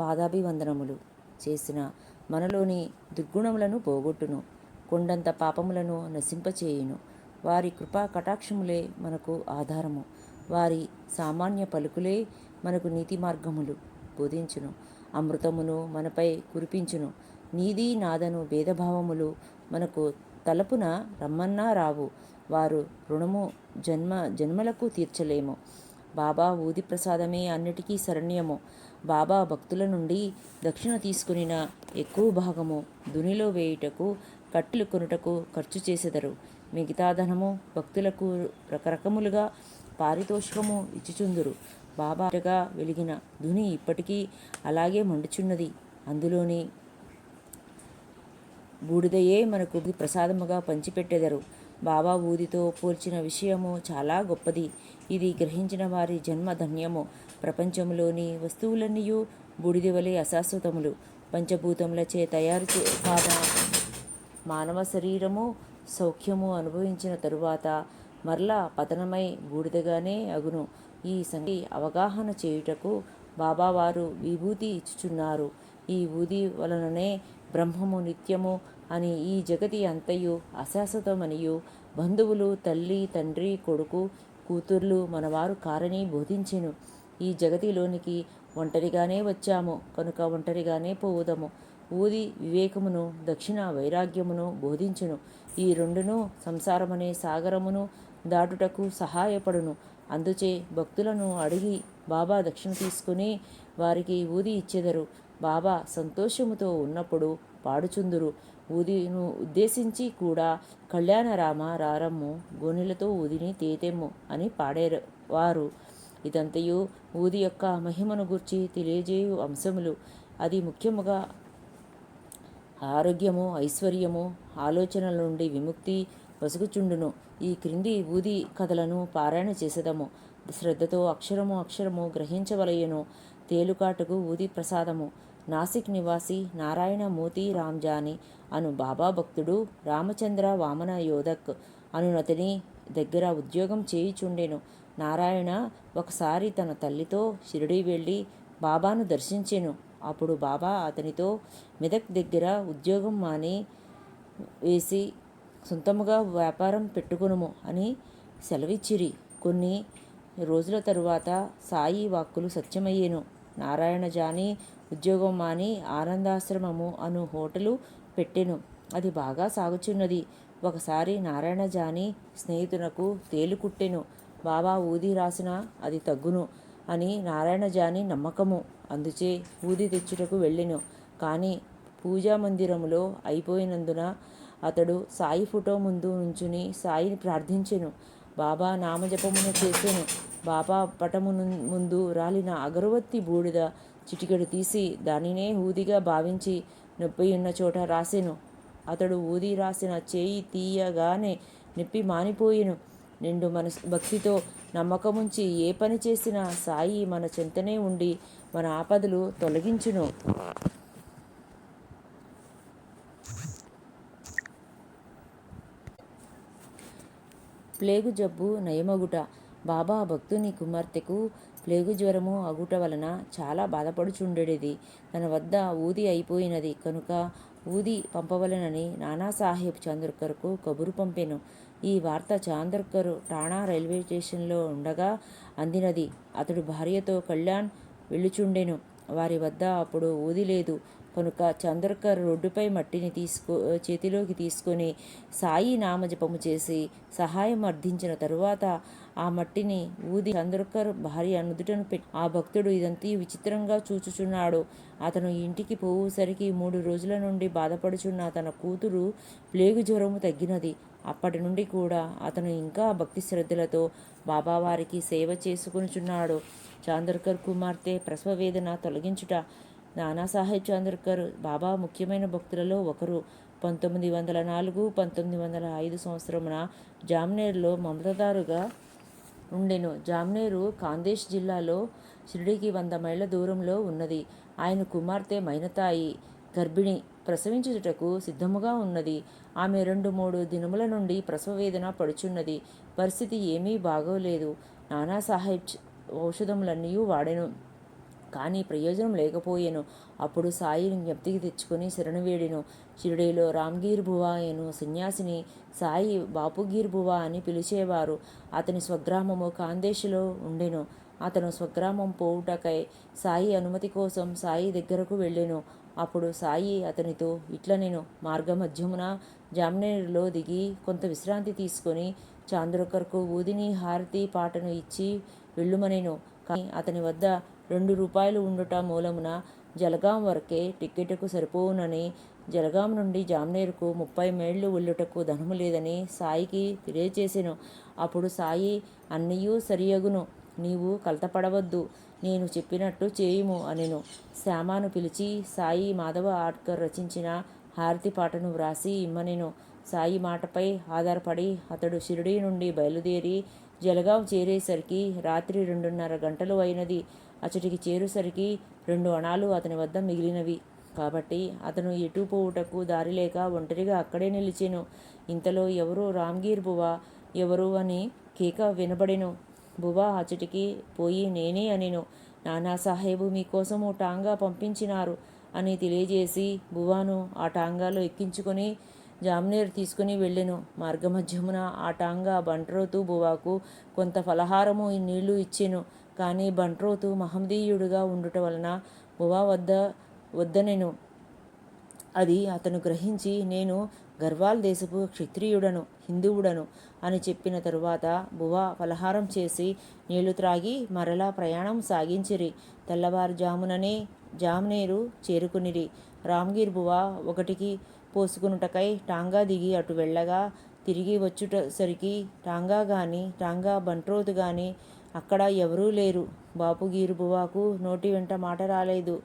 పాదాభివందనములు చేసిన మనలోని దుర్గుణములను పోగొట్టును కొండంత పాపములను నశింపచేయును. వారి కృపా కటాక్షములే మనకు ఆధారము. వారి సామాన్య పలుకులే మనకు నీతి మార్గములు బోధించును. అమృతమును మనపై కురిపించును. నీది నాదను భేదభావములు మనకు తలపున రమ్మన్నా రావు వారు రుణము జన్మ జన్మలకు తీర్చలేము. బాబా ఊది ప్రసాదమే అన్నిటికీ శరణ్యము. బాబా భక్తుల నుండి దక్షిణ తీసుకునిన ఎక్కువ భాగము దునిలో వేయుటకు కట్టెలు కొనుటకు ఖర్చు చేసెదరు. మిగతా ధనము భక్తులకు రకరకములుగా పారితోషికము ఇచ్చుచుందురు. బాబాగా వెలిగిన ధుని ఇప్పటికీ అలాగే మండుచున్నది. అందులోని బూడిదయే మనకు ప్రసాదముగా పంచిపెట్టెదరు. బాబా ఊదితో పోల్చిన విషయము చాలా గొప్పది. ఇది గ్రహించిన వారి జన్మ ధన్యము. ప్రపంచంలోని వస్తువులన్నీ బూడిద వలె అశాశ్వతములు. పంచభూతములచే తయారు చే మానవ శరీరము సౌఖ్యము అనుభవించిన తరువాత మరలా పతనమై బూడిదగానే అగును. ఈ సంగతి అవగాహన చేయుటకు బాబావారు విభూతి ఇచ్చుచున్నారు. ఈ ఊది వలననే బ్రహ్మము నిత్యము అని ఈ జగతి అంతయు అశాశ్వతమనియు. బంధువులు తల్లి తండ్రి కొడుకు కూతుర్లు మనవారు కారని బోధించెను. ఈ జగతిలోనికి ఒంటరిగానే వచ్చాము కనుక ఒంటరిగానే పోవుదము. ఊది వివేకమును దక్షిణ వైరాగ్యమును బోధించును. ఈ రెండును సంసారమనే సాగరమును దాటుటకు సహాయపడును. అందుచే భక్తులను అడిగి బాబా దక్షిణ తీసుకుని వారికి ఊది ఇచ్చెదరు. బాబా సంతోషముతో ఉన్నప్పుడు పాడుచుందురు. ఊదిను ఉద్దేశించి కూడా కళ్యాణరామ రారమ్ము గోనెలతో ఊదిని తేతెమ్ము అని పాడేరు. వారు ఇదంతయు ఊది యొక్క మహిమను గుర్చి తెలియజేయు అంశములు. అది ముఖ్యముగా ఆరోగ్యము ఐశ్వర్యము ఆలోచనల నుండి విముక్తి వసుగుచుండును. ఈ క్రింది ఊది కథలను పారాయణ చేసేదము. శ్రద్ధతో అక్షరము అక్షరము గ్రహించవలయను తేలుకాటుకు ఊది ప్రసాదము. నాసిక్ నివాసి నారాయణ మూతి రామ్జాని అను బాబా భక్తుడు రామచంద్ర వామన యోధక్ అనునతిని దగ్గర ఉద్యోగం చేయిచుండెను. నారాయణ ఒకసారి తన తల్లితో షిరిడి వెళ్ళి బాబాను దర్శించెను. అప్పుడు బాబా అతనితో మెదక్ దగ్గర ఉద్యోగం మాని వేసి సొంతముగా వ్యాపారం పెట్టుకునుము అని సెలవిచ్చిరి. కొన్ని రోజుల తరువాత సాయి వాక్కులు సత్యమయ్యేను. నారాయణ జాని ఉద్యోగం మాని ఆనందాశ్రమము అను హోటలు పెట్టెను. అది బాగా సాగుచున్నది. ఒకసారి నారాయణ జాని స్నేహితునకు తేలు కుట్టెను. బాబా ఊది రాసిన అది తగ్గును అని నారాయణ జాని నమ్మకము. అందుచే ఊది తెచ్చుటకు వెళ్ళెను. కానీ పూజా మందిరములో అయిపోయినందున అతడు సాయి ఫోటో ముందు నుంచుని సాయిని ప్రార్థించెను. బాబా నామజపమును చేసెను. బాబా పటము ముందు రాలిన అగరవత్తి బూడిద చిటికెడు తీసి దానినే ఊదిగా భావించి నొప్పి ఉన్న చోట రాసెను. అతడు ఊది రాసిన చేయి తీయగానే నొప్పి మానిపోయెను. నిండు మనసు భక్తితో నమ్మకముంచి ఏ పని చేసినా సాయి మన చెంతనే ఉండి మన ఆపదలు తొలగించును. ప్లేగు జబ్బు నయమగుట. బాబా భక్తుని కుమార్తెకు ప్లేగు జ్వరము అగుట వలన చాలా బాధపడుచుండెడిది. తన వద్ద ఊది అయిపోయినది కనుక ఊది పంపవలనని నానాసాహెబ్ చాంద్రకర్కు కబురు పంపెను. ఈ వార్త చాంద్రకర్ టాణా రైల్వే స్టేషన్లో ఉండగా అందినది. అతడు భార్యతో కళ్యాణ్ వెళ్ళుచుండెను. వారి వద్ద అప్పుడు ఊది లేదు. కనుక చంద్రకర్ రోడ్డుపై మట్టిని తీసుకో చేతిలోకి తీసుకొని సాయి నామజపము చేసి సహాయం అర్థించిన తరువాత ఆ మట్టిని ఊది చంద్రకర్ భార్య నుదుటను పెట్టి ఆ భక్తుడు ఇదంతా విచిత్రంగా చూచుచున్నాడు. అతను ఇంటికి పోవుసరికి మూడు రోజుల నుండి బాధపడుచున్న తన కూతురు ప్లేగు జ్వరము తగ్గినది. అప్పటి నుండి కూడా అతను ఇంకా భక్తి శ్రద్ధలతో బాబావారికి సేవ చేసుకొనుచున్నాడు. చాంద్రకర్ కుమార్తె ప్రసవ వేదన తొలగించుట నానాసాహెబ్ చంద్రకర్ బాబా ముఖ్యమైన భక్తులలో ఒకరు. పంతొమ్మిది వందల నాలుగు పంతొమ్మిది వందల ఐదు సంవత్సరమున జామ్నేర్లో మమతదారుగా ఉండెను. జామ్నేరు ఖాందేశ్ జిల్లాలో షిరిడికి వంద మైళ్ళ దూరంలో ఉన్నది. ఆయన కుమార్తె మైనతాయి. గర్భిణి. ప్రసవించుటకు సిద్ధముగా ఉన్నది. ఆమె రెండు మూడు దినముల నుండి ప్రసవ వేదన పడుచున్నది. పరిస్థితి ఏమీ బాగోలేదు. నానాసాహెబ్ ఔషధములన్నీ వాడెను. కానీ ప్రయోజనం లేకపోయెను. అప్పుడు సాయిని జ్ఞప్తికి తెచ్చుకొని శరణు వేడిను షిరిడీలో రామ్గీర్ బువా అను సన్యాసిని సాయి బాపుగీర్ బువా అని పిలిచేవారు. అతని స్వగ్రామము కాందేశిలో ఉండెను. అతను స్వగ్రామం పోవుటకై సాయి అనుమతి కోసం సాయి దగ్గరకు వెళ్ళెను. అప్పుడు సాయి అతనితో ఇట్ల నేను మార్గమధ్యమున జామ్నేరులో దిగి కొంత విశ్రాంతి తీసుకొని చాంద్రకర్కు ఊదిని హారతి పాటను ఇచ్చి వెళ్ళుమనేను. కానీ అతని వద్ద రెండు రూపాయలు ఉండుట మూలమున జలగాం వరకే టిక్కెట్కు సరిపోవునని జలగాం నుండి జామ్నేరుకు ముప్పై మైళ్ళు వెళ్ళుటకు ధనము లేదని సాయికి తెలియచేసెను. అప్పుడు సాయి అన్నయూ సరియగును. నీవు కలతపడవద్దు. నేను చెప్పినట్టు చేయుము అనెను. శ్యామాను పిలిచి సాయి మాధవ ఆడ్కర్ రచించిన హారతి పాటను వ్రాసి ఇమ్మనెను. సాయి మాటపై ఆధారపడి అతడు షిరిడీ నుండి బయలుదేరి జలగాం చేరేసరికి రాత్రి రెండున్నర గంటలు అయినది. అచ్చటికి చేరుసరికి రెండు అణాలు అతని వద్ద మిగిలినవి. కాబట్టి అతను ఎటు పోవుటకు దారి లేక ఒంటరిగా అక్కడే నిలిచాను. ఇంతలో ఎవరో రామ్గీర్ బువా ఎవరు అని కేక వినబడెను. బువా అచ్చటికి పోయి నేనే అనిను. నానాసాహేబు మీకోసము టాంగా పంపించినారు అని తెలియజేసి బువాను ఆ టాంగాలో ఎక్కించుకొని జామ్నేర్ తీసుకుని వెళ్ళెను. మార్గమధ్యమున ఆ టాంగా బంట్రోతు బువాకు కొంత ఫలహారము నీళ్ళు ఇచ్చెను. కానీ బంట్రోతు మహమ్మదీయుడుగా ఉండుట వలన బువా వద్ద వద్దనెను. అది అతను గ్రహించి నేను గర్వాల్ దేశపు క్షత్రియుడను హిందువుడను అని చెప్పిన తరువాత బువా ఫలహారం చేసి నీళ్ళు త్రాగి మరలా ప్రయాణం సాగించిరి. తెల్లవారుజాముననే జామ్నేరు చేరుకునిరి. రామ్గిర్ బువా ఒకటికి పోసుకునుటకై టాంగా దిగి అటు వెళ్ళగా తిరిగి వచ్చుటసరికి టాంగా కానీ టాంగా బంట్రోతు కానీ అక్కడ ఎవరూ లేరు. బాపు గీరుబువాకు నోటి వెంట మాట రాలేదు.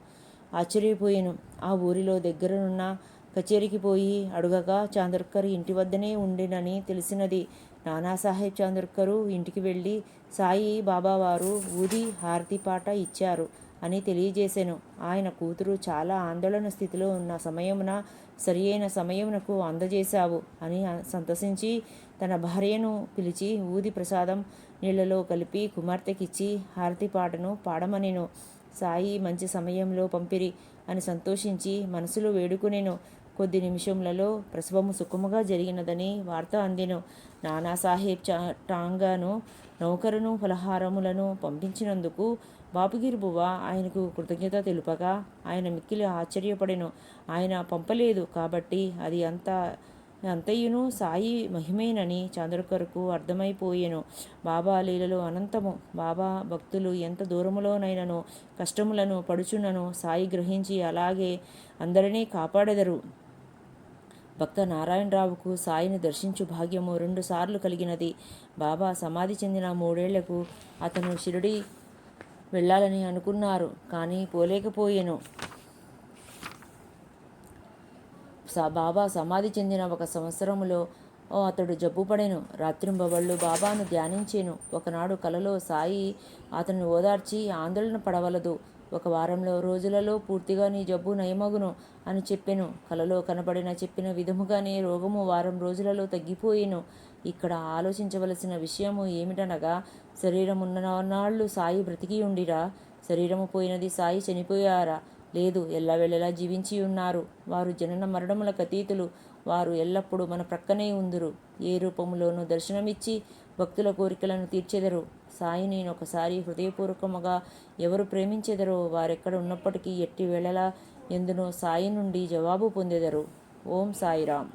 ఆశ్చర్యపోయాను. ఆ ఊరిలో దగ్గరనున్న కచేరికి పోయి అడుగగా చాందర్కర్ ఇంటి వద్దనే ఉండినని తెలిసినది. నానాసాహెబ్ చాందర్కరు ఇంటికి వెళ్ళి సాయి బాబావారు ఊది హారతి పాట ఇచ్చారు అని తెలియజేశాను. ఆయన కూతురు చాలా ఆందోళన స్థితిలో ఉన్న సమయమున సరి అయిన సమయమునకు అందజేశావు అని సంతసించి తన భార్యను పిలిచి ఊది ప్రసాదం నీళ్ళలో కలిపి కుమార్తెకిచ్చి హారతి పాటను పాడమనేను. సాయి మంచి సమయంలో పంపిరి అని సంతోషించి మనసులో వేడుకునేను. కొద్ది నిమిషములలో ప్రసవము సుఖముగా జరిగినదని వార్త అందిను. నానాసాహెబ్ చా టాంగాను నౌకరును ఫలహారములను పంపించినందుకు బాపుగిరి బువ్వ ఆయనకు కృతజ్ఞత తెలుపగా ఆయన మిక్కిలి ఆశ్చర్యపడెను. ఆయన పంపలేదు కాబట్టి అది అంతా అంతయును సాయి మహిమేనని చంద్రకర్కు అర్థమైపోయేను. బాబా లీలలో అనంతము. బాబా భక్తులు ఎంత దూరములోనైనను కష్టములను పడుచునను సాయి గ్రహించి అలాగే అందరినీ కాపాడెదరు. భక్త నారాయణరావుకు సాయిని దర్శించు భాగ్యము రెండుసార్లు కలిగినది. బాబా సమాధి చెందిన మూడేళ్ళకు అతను షిరిడి వెళ్ళాలని అనుకున్నారు. కానీ పోలేకపోయాను. బాబా సమాధి చెందిన ఒక సంవత్సరములో అతడు జబ్బుపడెను. రాత్రింబవళ్ళు బాబాను ధ్యానించేను. ఒకనాడు కలలో సాయి అతన్ని ఓదార్చి ఆందోళన పడవలదు. ఒక వారంలో రోజులలో పూర్తిగా నీ జబ్బు నయమగును అని చెప్పెను. కలలో కనబడిన చెప్పిన విధముగానే రోగము వారం రోజులలో తగ్గిపోయేను. ఇక్కడ ఆలోచించవలసిన విషయము ఏమిటనగా శరీరమున్ననాళ్ళు సాయి బ్రతికి ఉండిరా శరీరము పోయినది సాయి చనిపోయారా. లేదు ఎల్లవేళలా జీవించి ఉన్నారు. వారు జనన మరణములకు అతీతులు. వారు ఎల్లప్పుడూ మన ప్రక్కనే ఉందురు. ఏ రూపంలోనూ దర్శనమిచ్చి భక్తుల కోరికలను తీర్చెదరు. సాయి నేను ఒకసారి హృదయపూర్వకముగా ఎవరు ప్రేమించెదరో వారెక్కడ ఉన్నప్పటికీ ఎట్టి వేళలా ఎందునో సాయి నుండి జవాబు పొందెదరు. ఓం సాయిరామ్.